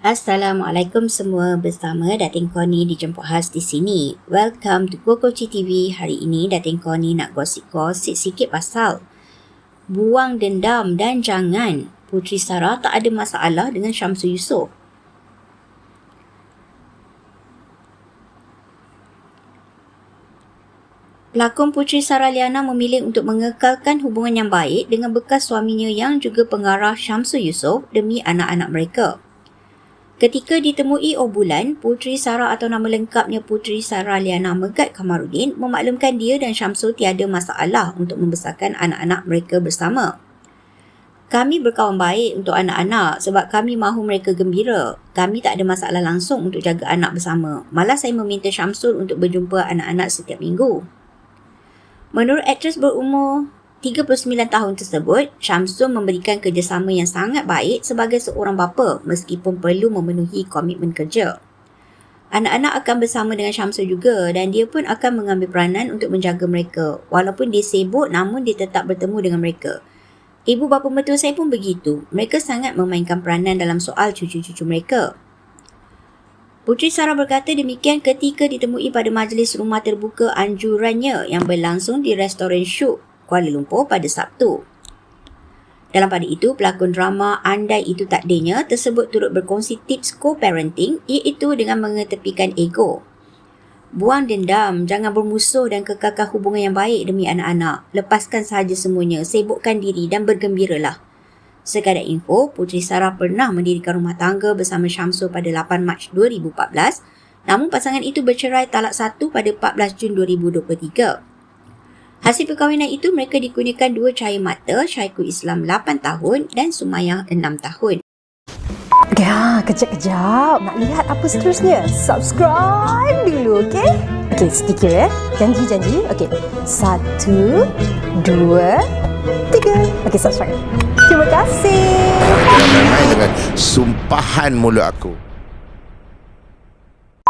Assalamualaikum semua bersama Datin Koni dijemput khas di sini. Welcome to Kokoci TV. Hari ini Datin Koni nak gosip-gosip sikit pasal buang dendam dan jangan Putri Sarah tak ada masalah dengan Syamsul Yusof. Pelakon Putri Sarah Liana memilih untuk mengekalkan hubungan yang baik dengan bekas suaminya yang juga pengarah Syamsul Yusof demi anak-anak mereka. Ketika ditemui Obulan, Putri Sarah atau nama lengkapnya Putri Sarah Liana Megat Kamarudin memaklumkan dia dan Syamsul tiada masalah untuk membesarkan anak-anak mereka bersama. Kami berkawan baik untuk anak-anak sebab kami mahu mereka gembira. Kami tak ada masalah langsung untuk jaga anak bersama. Malah saya meminta Syamsul untuk berjumpa anak-anak setiap minggu. Menurut aktris berumur 39 tahun tersebut, Syamsul memberikan kerjasama yang sangat baik sebagai seorang bapa meskipun perlu memenuhi komitmen kerja. Anak-anak akan bersama dengan Syamsul juga dan dia pun akan mengambil peranan untuk menjaga mereka. Walaupun dia sibuk namun dia tetap bertemu dengan mereka. Ibu bapa mertua saya pun begitu. Mereka sangat memainkan peranan dalam soal cucu-cucu mereka. Putri Sarah berkata demikian ketika ditemui pada majlis rumah terbuka anjurannya yang berlangsung di restoran Syuk, Kuala Lumpur pada Sabtu. Dalam pada itu, pelakon drama Andai Itu Takdirnya tersebut turut berkongsi tips co-parenting iaitu dengan mengetepikan ego. Buang dendam, jangan bermusuh dan kekalkan hubungan yang baik demi anak-anak. Lepaskan sahaja semuanya, sibukkan diri dan bergembiralah. Sekadar info, Putri Sarah pernah mendirikan rumah tangga bersama Syamsul pada 8 Mac 2014 namun pasangan itu bercerai talak satu pada 14 Jun 2023. Hasil perkahwinan itu mereka dikurniakan dua cahaya mata, Syaikul Islam 8 tahun dan Sumayah 6 tahun. Ya, kejap-kejap. Nak lihat apa seterusnya? Subscribe dulu, okey? Okey, sedikit ya. Janji-janji. Okey. Satu, dua, tiga. Okey, subscribe. Terima kasih. Dengan sumpahan mulut aku.